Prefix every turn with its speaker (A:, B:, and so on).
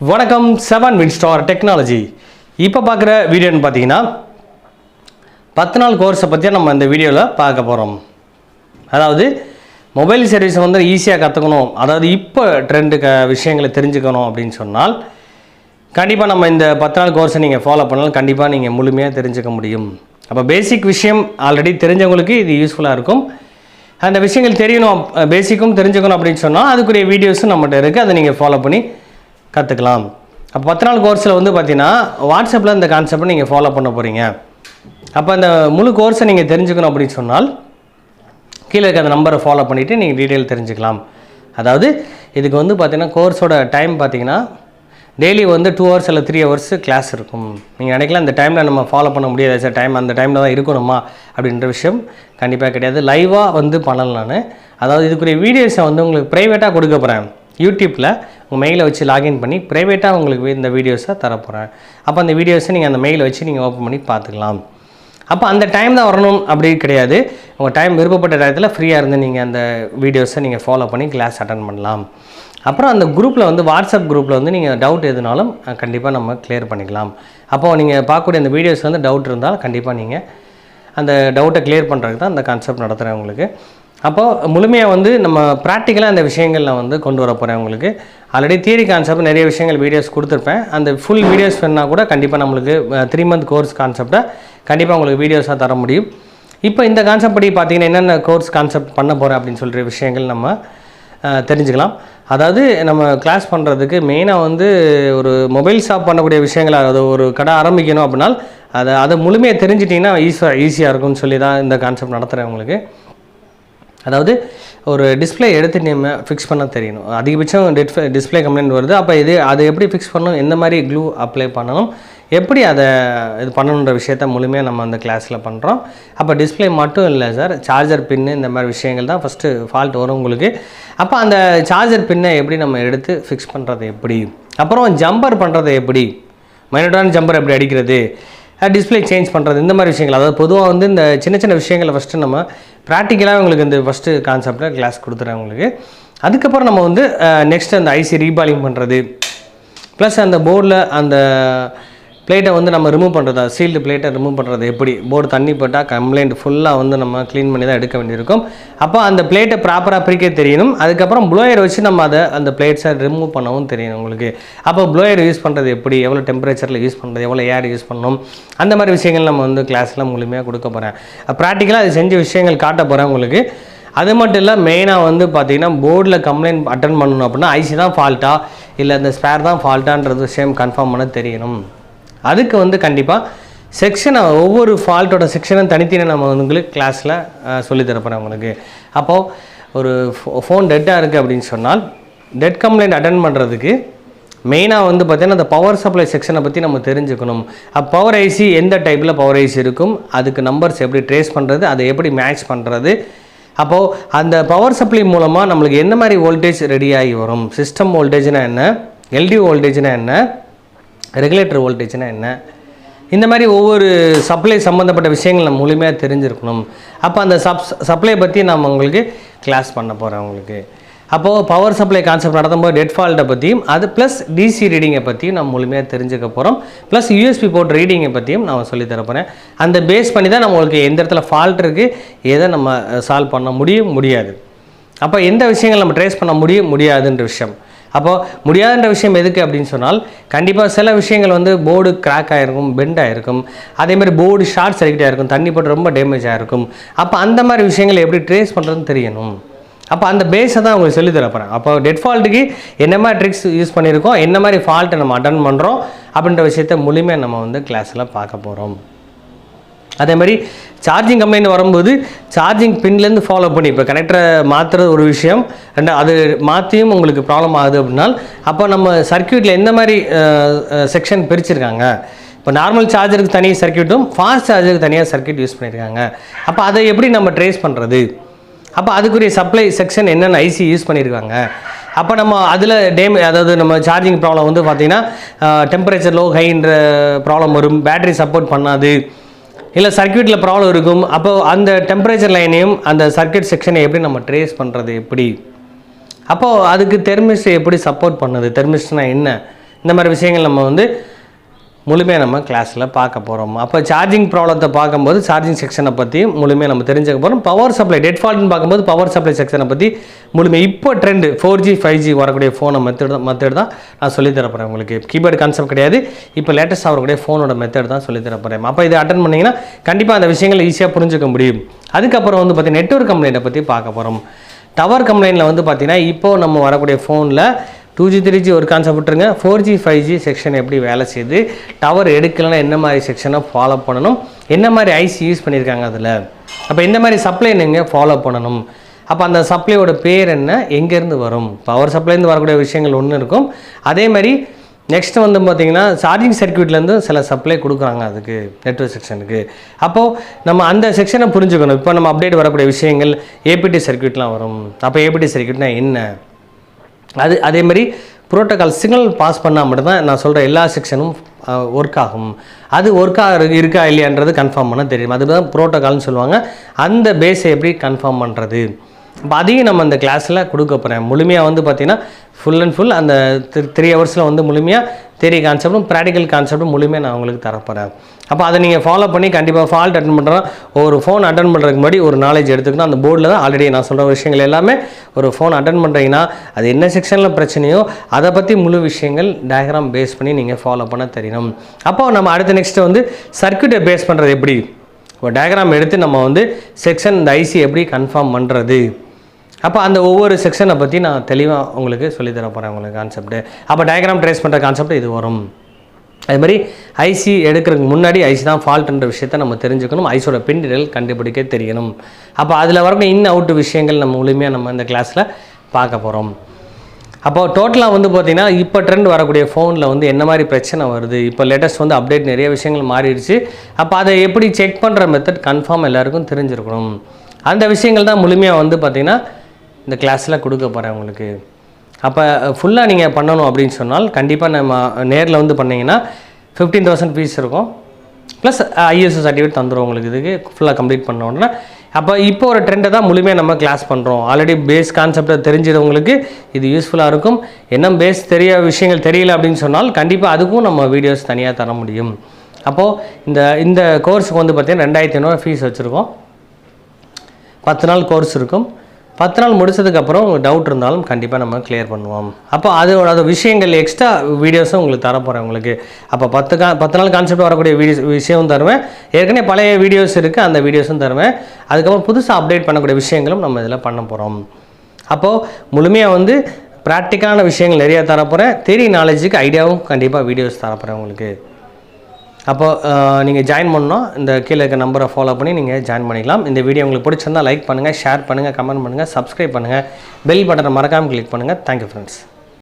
A: வணக்கம் seven Winstar technology இப்போ பார்க்குற வீடியோன்னு பார்த்தீங்கன்னா பத்து நாள் கோர்ஸை பற்றி நம்ம இந்த வீடியோவில் பார்க்க போகிறோம் அதாவது மொபைல் சர்வீஸை வந்து ஈஸியாக கற்றுக்கணும் அதாவது இப்போ ட்ரெண்டு க விஷயங்களை தெரிஞ்சுக்கணும் அப்படின்னு சொன்னால் கண்டிப்பாக நம்ம இந்த பத்து நாள் கோர்ஸை நீங்கள் ஃபாலோ பண்ணாலும் கண்டிப்பாக நீங்கள் முழுமையாக தெரிஞ்சுக்க முடியும். அப்போ பேசிக் விஷயம் ஆல்ரெடி தெரிஞ்சவங்களுக்கு இது யூஸ்ஃபுல்லாக இருக்கும். அந்த விஷயங்கள் தெரியணும் பேசிக்கும் தெரிஞ்சுக்கணும் அப்படின்னு சொன்னால் அதுக்குரிய வீடியோஸும் நம்மகிட்ட இருக்குது அதை நீங்கள் ஃபாலோ பண்ணி கற்றுக்கலாம் அப்போ பத்து நாள் கோர்ஸில் வந்து பார்த்தீங்கன்னா வாட்ஸ்அப்பில் இந்த கான்செப்டை நீங்கள் ஃபாலோ பண்ண போகிறீங்க அப்போ அந்த முழு கோர்ஸை நீங்கள் தெரிஞ்சுக்கணும் அப்படின்னு சொன்னால் கீழே இருக்க அந்த நம்பரை ஃபாலோ பண்ணிவிட்டு நீங்கள் டீட்டெயில் தெரிஞ்சுக்கலாம். அதாவது இதுக்கு வந்து பார்த்தீங்கன்னா கோர்ஸோட டைம் பார்த்தீங்கன்னா டெய்லி வந்து டூ ஹவர்ஸ் இல்லை த்ரீ ஹவர்ஸ் கிளாஸ் இருக்கும். நீங்கள் நினைக்கலாம் அந்த டைமில் நம்ம ஃபாலோ பண்ண முடியாது. சார் டைம் அந்த டைமில் தான் இருக்கணுமா? அப்படின்ற விஷயம் கண்டிப்பாக கிடையாது. லைவாக வந்து பண்ணலாம் நான். அதாவது இதுக்குரிய வீடியோஸை வந்து உங்களுக்கு ப்ரைவேட்டாக கொடுக்க போகிறேன் யூடியூப்பில் உங்கள் மெயிலை வச்சு லாகின் பண்ணி ப்ரைவேட்டாக உங்களுக்கு இந்த வீடியோஸை தரப்போகிறேன் அப்போ அந்த வீடியோஸை நீங்கள் அந்த மெயிலை வச்சு நீங்கள் ஓப்பன் பண்ணி பார்த்துக்கலாம். அப்போ அந்த டைம் தான் வரணும் அப்படி கிடையாது. உங்கள் டைம் விருப்பப்பட்ட டயத்தில் ஃப்ரீயாக இருந்து நீங்கள் அந்த வீடியோஸை நீங்கள் ஃபாலோ பண்ணி கிளாஸ் அட்டன் பண்ணலாம். அப்புறம் அந்த குரூப்பில் வந்து வாட்ஸ்அப் குரூப்பில் வந்து நீங்கள் டவுட் எதுனாலும் கண்டிப்பாக நம்ம கிளியர் பண்ணிக்கலாம். அப்போது நீங்கள் பார்க்கக்கூடிய அந்த வீடியோஸ் வந்து டவுட் இருந்தால் கண்டிப்பாக நீங்கள் அந்த டவுட்டை கிளியர் பண்ணுறதுக்கு தான் அந்த கான்செப்ட் நடத்துகிறேன் உங்களுக்கு. அப்போது முழுமையாக வந்து நம்ம ப்ராக்டிக்கலாக அந்த விஷயங்களில் வந்து கொண்டு வர போகிறேன் உங்களுக்கு. ஆல்ரெடி தியரி கான்செப்ட் நிறைய விஷயங்கள் வீடியோஸ் கொடுத்துருப்பேன். அந்த ஃபுல் வீடியோஸ் வேணால் கூட கண்டிப்பாக நம்மளுக்கு த்ரீ மந்த் கோர்ஸ் கான்செப்டை கண்டிப்பாக உங்களுக்கு வீடியோஸாக தர முடியும். இப்போ இந்த கான்செப்ட் படி பார்த்தீங்கன்னா என்னென்ன கோர்ஸ் கான்செப்ட் பண்ண போகிறேன் அப்படின்னு சொல்கிற விஷயங்கள் நம்ம தெரிஞ்சுக்கலாம். அதாவது நம்ம கிளாஸ் பண்ணுறதுக்கு மெயினாக வந்து ஒரு மொபைல் ஷாப் பண்ணக்கூடிய விஷயங்கள் அதாவது ஒரு கடை ஆரம்பிக்கணும் அப்படின்னா அதை அதை முழுமையாக தெரிஞ்சிட்டிங்கன்னா ஈஸியாக ஈஸியாக இருக்கும்னு சொல்லி தான் இந்த கான்செப்ட் நடத்துகிறேன் உங்களுக்கு. அதாவது ஒரு டிஸ்ப்ளே எடுத்து நம்ம ஃபிக்ஸ் பண்ண தெரியணும். அதிகபட்சம் டிஸ்பிளே கம்ப்ளைண்ட் வருது. அப்போ இது அதை எப்படி ஃபிக்ஸ் பண்ணணும்? எந்த மாதிரி க்ளூ அப்ளை பண்ணணும்? எப்படி அதை இது பண்ணணுன்ற விஷயத்த முழுமையாக நம்ம அந்த கிளாஸில் பண்ணுறோம் அப்போ டிஸ்ப்ளே மட்டும் இல்லை சார் சார்ஜர் பின்னு இந்த மாதிரி விஷயங்கள் தான் ஃபஸ்ட்டு ஃபால்ட் வரும் உங்களுக்கு. அப்போ அந்த சார்ஜர் பின்னை எப்படி நம்ம எடுத்து ஃபிக்ஸ் பண்ணுறது எப்படி? அப்புறம் ஜம்பர் பண்ணுறது எப்படி? மைனோட்டான ஜம்பர் எப்படி அடிக்கிறது? டிஸ்ப்ளே சேஞ்ச் பண்ணுறது இந்த மாதிரி விஷயங்கள். அதாவது பொதுவாக வந்து இந்த சின்ன சின்ன விஷயங்களை ஃபஸ்ட்டு நம்ம ப்ராக்டிக்கலாக உங்களுக்கு இந்த ஃபஸ்ட்டு கான்செப்டில் கிளாஸ் கொடுத்துறேன் உங்களுக்கு. அதுக்கப்புறம் நம்ம வந்து நெக்ஸ்ட் அந்த ஐசி ரீபாலிங் பண்ணுறது ப்ளஸ் அந்த போர்டில் அந்த பிளேட்டை வந்து நம்ம ரிமூவ் பண்ணுறதா சீல்டு பிளேட்டை ரிமூவ் பண்ணுறது எப்படி? போர்டு தண்ணி போட்டால் கம்ப்ளைண்ட் ஃபுல்லாக வந்து நம்ம க்ளீன் பண்ணி தான் எடுக்க வேண்டியிருக்கும். அப்போ அந்த பிளேட்டை ப்ராப்பராக பிரிக்க தெரியணும். அதுக்கப்புறம் ப்ளோயர் வச்சு நம்ம அதை அந்த பிளேட்ஸை ரிமூவ் பண்ணவும் தெரியணும் உங்களுக்கு. அப்போ ப்ளோயர் யூஸ் பண்ணுறது எப்படி? எவ்வளோ டெம்பரேச்சரில் யூஸ் பண்ணுறது எவ்வளோ ஏர் யூஸ் பண்ணணும்? அந்த மாதிரி விஷயங்கள் நம்ம வந்து கிளாஸில் முழுமையாக கொடுக்க போகிறேன் ப்ராக்டிக்கலாக அது செஞ்ச விஷயங்கள் காட்ட போகிறேன் உங்களுக்கு. அது மட்டும் இல்லை மெயினாக வந்து பார்த்தீங்கன்னா போர்டில் கம்ப்ளைண்ட் அட்டன் பண்ணணும் அப்படின்னா ஐசி தான் ஃபால்ட்டா இல்லை இந்த ஸ்பேர் தான் ஃபால்ட்டான்றது விஷயம் கன்ஃபார்ம் பண்ண தெரியணும். அதுக்கு வந்து கண்டிப்பாக செக்ஷனை ஒவ்வொரு ஃபால்ட்டோட செக்ஷனும் தனித்தனியாக நம்ம உங்களுக்கு கிளாஸில் சொல்லித்தரப்போகிறேன் உங்களுக்கு. அப்போது ஒரு ஃபோன் டெட்டாக இருக்குது அப்படின்னு சொன்னால் டெட் கம்ப்ளைண்ட் அட்டன் பண்ணுறதுக்கு மெயினாக வந்து பார்த்தீங்கன்னா அந்த பவர் சப்ளை செக்ஷனை பற்றி நம்ம தெரிஞ்சுக்கணும். அப்போ பவர் ஐசி எந்த டைப்பில் பவர் ஐசி இருக்கும் அதுக்கு நம்பர்ஸ் எப்படி ட்ரேஸ் பண்ணுறது அதை எப்படி மேட்ச் பண்ணுறது அப்போது அந்த பவர் சப்ளை மூலமாக நம்மளுக்கு என்ன மாதிரி வோல்டேஜ் ரெடி ஆகி வரும்? சிஸ்டம் வோல்டேஜ்னால் என்ன? எல்டி வோல்டேஜ்னால் என்ன? ரெகுலேட்டர் வோல்டேஜ்னால் என்ன? இந்த மாதிரி ஒவ்வொரு சப்ளை சம்மந்தப்பட்ட விஷயங்கள் நம்ம முழுமையாக தெரிஞ்சிருக்கணும். அப்போ அந்த சப் சப்ளை பற்றி நம்ம உங்களுக்கு கிளாஸ் பண்ண போகிறேன் உங்களுக்கு. அப்போது பவர் சப்ளை கான்செப்ட் நடத்தும்போது டெட் ஃபால்ட்டை பற்றியும் அது ப்ளஸ் டிசி ரீடிங்கை பற்றியும் நம்ம முழுமையாக தெரிஞ்சுக்க போகிறோம் ப்ளஸ் யூஎஸ்பி போர்ட் ரீடிங்கை பற்றியும் நான் சொல்லித் தரப்போகிறேன் அந்த பேஸ் பண்ணி தான் நம்மளுக்கு எந்த இடத்துல ஃபால்ட் இருக்குது எதை நம்ம சால்வ் பண்ண முடியும் முடியாது. அப்போ எந்த விஷயங்கள் நம்ம ட்ரேஸ் பண்ண முடியும் முடியாதுன்ற விஷயம். அப்போது முடியாதுன்ற விஷயம் எதுக்கு அப்படின்னு சொன்னால் கண்டிப்பாக சில விஷயங்கள் வந்து போர்டு கிராக் ஆகிருக்கும் பெண்ட் ஆகிருக்கும் அதேமாதிரி போர்டு ஷார்ட் சர்க்கிட் ஆகிருக்கும் தண்ணி போட்டு ரொம்ப டேமேஜ் ஆகிருக்கும் அப்போ அந்த மாதிரி விஷயங்களை எப்படி ட்ரேஸ் பண்ணுறதுன்னு தெரியணும். அப்போ அந்த பேஸை தான் உங்களுக்கு சொல்லித் தரப்போகிறேன் அப்போ டெட் ஃபால்ட்டுக்கு என்ன மாதிரி ட்ரிக்ஸ் யூஸ் பண்ணியிருக்கோம் என்ன மாதிரி ஃபால்ட்டை நம்ம அட்டன் பண்ணுறோம் அப்படின்ற விஷயத்த முழுமையாக நம்ம வந்து கிளாஸில் பார்க்க போகிறோம் அதே மாதிரி சார்ஜிங் கம்ப்ளைண்ட் வரும்போது சார்ஜிங் பின்லேருந்து ஃபாலோ பண்ணி இப்போ கனெக்டரை மாற்றுறது ஒரு விஷயம். ரெண்டு அது மாற்றியும் உங்களுக்கு ப்ராப்ளம் ஆகுது அப்படின்னா அப்போ நம்ம சர்க்கியூட்டில் எந்த மாதிரி செக்ஷன் பிரிச்சிருக்காங்க? இப்போ நார்மல் சார்ஜருக்கு தனி சர்க்கியூட்டும் ஃபாஸ்ட் சார்ஜருக்கு தனியாக சர்க்கியூட் யூஸ் பண்ணியிருக்காங்க அப்போ அதை எப்படி நம்ம ட்ரேஸ் பண்ணுறது அப்போ அதுக்குரிய சப்ளை செக்ஷன் என்னென்ன ஐசி யூஸ் பண்ணியிருக்காங்க அப்போ நம்ம அதில் டேமே அதாவது நம்ம சார்ஜிங் ப்ராப்ளம் வந்து பார்த்திங்கன்னா டெம்பரேச்சர் லோ ஹைன்ற ப்ராப்ளம் வரும். பேட்டரி சப்போர்ட் பண்ணாது. இல்லை சர்க்யூட்டில் ப்ராப்ளம் இருக்கும். அப்போ அந்த டெம்பரேச்சர் லைனையும் அந்த சர்க்யூட் செக்ஷனை எப்படி நம்ம ட்ரேஸ் பண்ணுறது எப்படி? அப்போது அதுக்கு தெர்மிஸ்ட் எப்படி சப்போர்ட் பண்ணுது? தெர்மிஸ்ட்னா என்ன? இந்த மாதிரி விஷயங்கள் நம்ம வந்து முழுமையாக நம்ம கிளாஸில் பார்க்க போகிறோம் அப்போ சார்ஜிங் ப்ராப்ளத்தை பார்க்கும்போது சார்ஜிங் செக்ஷனை பற்றி முழுமையாக நம்ம தெரிஞ்சுக்க போகிறோம் பவர் சப்ளை டெட் ஃபால்ட்னு பார்க்கும்போது பவர் சப்ளை செக்ஷனை பற்றி முழுமை இப்போ trend four G five G வரக்கூடிய ஃபோனை மெத்தட் தான் மெத்தட் தான் நான் சொல்லித்தரப்போகிறேன் போகிறேன் உங்களுக்கு. கீபோர்டு கான்செப்ட் கிடையாது. இப்போ லேட்டஸ்ட் வரக்கூடிய ஃபோனோட மெத்தட் தான் சொல்லித்தரப்போகிறேன் போகிறேன் அப்போ இதை அட்டன் பண்ணிங்கன்னா கண்டிப்பாக அந்த விஷயங்களை ஈஸியாக புரிஞ்சுக்க முடியும். அதுக்கப்புறம் வந்து பார்த்தீங்கன்னா நெட்ஒர்க் கம்ப்ளைண்ட்டை பற்றி பார்க்க போகிறோம் டவர் கம்ப்ளைண்ட்டில் வந்து பார்த்தீங்கன்னா இப்போது நம்ம வரக்கூடிய ஃபோனில் டூ ஜி த்ரீ ஜி ஒரு கான்செப்ட் விட்டுருங்க. Four G five G section எப்படி வேலை செய்யுது? டவர் எடுக்கலைன்னா என்ன மாதிரி செக்ஷனை ஃபாலோ பண்ணணும்? என்ன மாதிரி ஐசி யூஸ் பண்ணியிருக்காங்க அதில்? அப்போ இந்த மாதிரி சப்ளை நீங்கள் ஃபாலோ பண்ணணும்? அப்போ அந்த சப்ளையோட பேர் என்ன? எங்கேருந்து வரும்? பவர் சப்ளைலேருந்து வரக்கூடிய விஷயங்கள் ஒன்று இருக்கும். அதே மாதிரி நெக்ஸ்ட் வந்து பார்த்திங்கன்னா சார்ஜிங் சர்க்யூட்லேருந்து சில சப்ளை கொடுக்குறாங்க அதுக்கு நெட்வொர்க் செக்ஷனுக்கு அப்போது நம்ம அந்த செக்ஷனை புரிஞ்சுக்கணும். இப்போ நம்ம அப்டேட் வரக்கூடிய விஷயங்கள் ஏபிடி சர்க்யூட்லாம் வரும். அப்போ ஏபிடி சர்க்யூட்னா என்ன? அது அதே மாதிரி புரோட்டோகால் சிக்னல் பாஸ் பண்ணால் மட்டும்தான் நான் சொல்கிற எல்லா செக்ஷனும் ஒர்க் ஆகும். அது ஒர்க் ஆக இருக்கா இல்லையான்றது கன்ஃபார்ம் பண்ண தெரியும். அதுதான் புரோட்டோகால்னு சொல்லுவாங்க. அந்த பேஸை எப்படி கன்ஃபார்ம் பண்ணுறது இப்போ அதையும் நம்ம அந்த கிளாஸில் கொடுக்க போகிறேன் முழுமையாக வந்து பார்த்தீங்கன்னா ஃபுல் அண்ட் ஃபுல் அந்த த்ரீ ஹவர்ஸில் வந்து முழுமையாக தேரி கான்செப்டும் ப்ராக்டிக்கல் கான்செப்டும் முழுமையாக நான் உங்களுக்கு தரப்போகிறேன் அப்போ அதை நீங்கள் ஃபாலோ பண்ணி கண்டிப்பாக ஃபால்ட் அட்டன் பண்ணுறோம் ஒரு ஃபோன் அட்டன் பண்ணுறதுக்கு முன்னாடி ஒரு நாலேஜ் எடுத்துக்கணும். அந்த போர்டில் தான் ஆல்ரெடி நான் சொல்கிற விஷயங்கள் எல்லாமே ஒரு ஃபோன் அட்டன் பண்ணுறீங்கன்னா அது என்ன செக்ஷனில் பிரச்சனையோ அதை பற்றி முழு விஷயங்கள் டயக்ராம் பேஸ் பண்ணி நீங்கள் ஃபாலோ பண்ண தெரியணும் அப்போ நம்ம அடுத்த நெக்ஸ்ட்டு வந்து சர்க்கியூட்டை பேஸ் பண்ணுறது எப்படி? ஒரு டயக்ராம் எடுத்து நம்ம வந்து செக்ஷன் இந்த ஐசி எப்படி கன்ஃபார்ம் பண்ணுறது அப்போ அந்த ஒவ்வொரு செக்ஷனை பற்றி நான் தெளிவாக உங்களுக்கு சொல்லித்தர போகிறேன் உங்களுக்கு கான்செப்ட்டு அப்போ டயக்ராம் ட்ரேஸ் பண்ணுற கான்செப்ட் இது வரும். அது மாதிரி ஐசி எடுக்கிறதுக்கு முன்னாடி ஐசி தான் ஃபால்ட்ன்ற விஷயத்தை நம்ம தெரிஞ்சுக்கணும். ஐஸோட பின்னிடல் கண்டுபிடிக்க தெரியணும். அப்போ அதில் வரக்கூடிய இன் அவுட் விஷயங்கள் நம்ம முழுமையாக நம்ம இந்த கிளாஸில் பார்க்க போகிறோம் அப்போது டோட்டலாக வந்து பார்த்திங்கன்னா இப்போ ட்ரெண்ட் வரக்கூடிய ஃபோனில் வந்து என்ன மாதிரி பிரச்சனை வருது? இப்போ லேட்டஸ்ட் வந்து அப்டேட் நிறைய விஷயங்கள் மாறிடுச்சு. அப்போ அதை எப்படி செக் பண்ணுற மெத்தட் கன்ஃபார்ம் எல்லாருக்கும் தெரிஞ்சிருக்கணும். அந்த விஷயங்கள் தான் முழுமையாக வந்து பார்த்திங்கன்னா இந்த கிளாஸில் கொடுக்க போகிறேன் உங்களுக்கு. அப்போ ஃபுல்லாக நீங்கள் பண்ணணும் அப்படின்னு சொன்னால் கண்டிப்பாக நம்ம நேரில் வந்து பண்ணிங்கன்னா ஃபிஃப்டீன் தௌசண்ட் ஃபீஸ் இருக்கும். ப்ளஸ் ஐஎஸ்ஓ சர்டிஃபிகேட் தந்துடும் உங்களுக்கு இதுக்கு. ஃபுல்லாக கம்ப்ளீட் பண்ண உடனே. அப்போ இப்போ ஒரு ட்ரெண்டை தான் முழுமையாக நம்ம கிளாஸ் பண்ணுறோம் ஆல்ரெடி பேஸ் கான்செப்டை தெரிஞ்சவங்களுக்கு இது யூஸ்ஃபுல்லாக இருக்கும். என்ன பேஸ் தெரிய விஷயங்கள் தெரியல அப்படின்னு சொன்னால் கண்டிப்பாக அதுக்கும் நம்ம வீடியோஸ் தனியாக தர முடியும். அப்போது இந்த இந்த கோர்ஸுக்கு வந்து பார்த்திங்கன்னா ரெண்டாயிரத்தி ஐநூறு ஃபீஸ் வச்சுருக்கோம். பத்து நாள் கோர்ஸ் இருக்கும். பத்து நாள் முடிச்சதுக்கப்புறம் உங்களுக்கு டவுட் இருந்தாலும் கண்டிப்பாக நம்ம கிளியர் பண்ணுவோம். அப்போ அதோட அது விஷயங்கள் எக்ஸ்ட்ரா வீடியோஸும் உங்களுக்கு தரப்போகிறேன் உங்களுக்கு. அப்போ பத்து கா பத்து நாள் கான்செப்ட் வரக்கூடிய வீடியோஸ் விஷயமும் தருவேன். ஏற்கனவே பழைய வீடியோஸ் இருக்குது அந்த வீடியோஸும் தருவேன். அதுக்கப்புறம் புதுசாக அப்டேட் பண்ணக்கூடிய விஷயங்களும் நம்ம இதில் பண்ண போகிறோம் அப்போது முழுமையாக வந்து ப்ராக்டிக்கலான விஷயங்கள் நிறையா தரப்போகிறேன் தெரிய நாலேஜுக்கு ஐடியாவும் கண்டிப்பாக வீடியோஸ் தரப்போகிறேன் உங்களுக்கு. அப்போ நீங்கள் ஜாயின் பண்ணோம் இந்த கீழே இருக்க நம்பரை ஃபாலோ பண்ணி நீங்கள் ஜாயின் பண்ணிக்கலாம். இந்த வீடியோ உங்களுக்கு பிடிச்சிருந்தா லைக் பண்ணுங்கள் ஷேர் பண்ணுங்கள் கமெண்ட் பண்ணுங்கள் சப்ஸ்கிரைப் பண்ணுங்கள் பெல் பட்டனை மறக்காமல் கிளிக் பண்ணுங்கள் தேங்க்யூ ஃப்ரெண்ட்ஸ்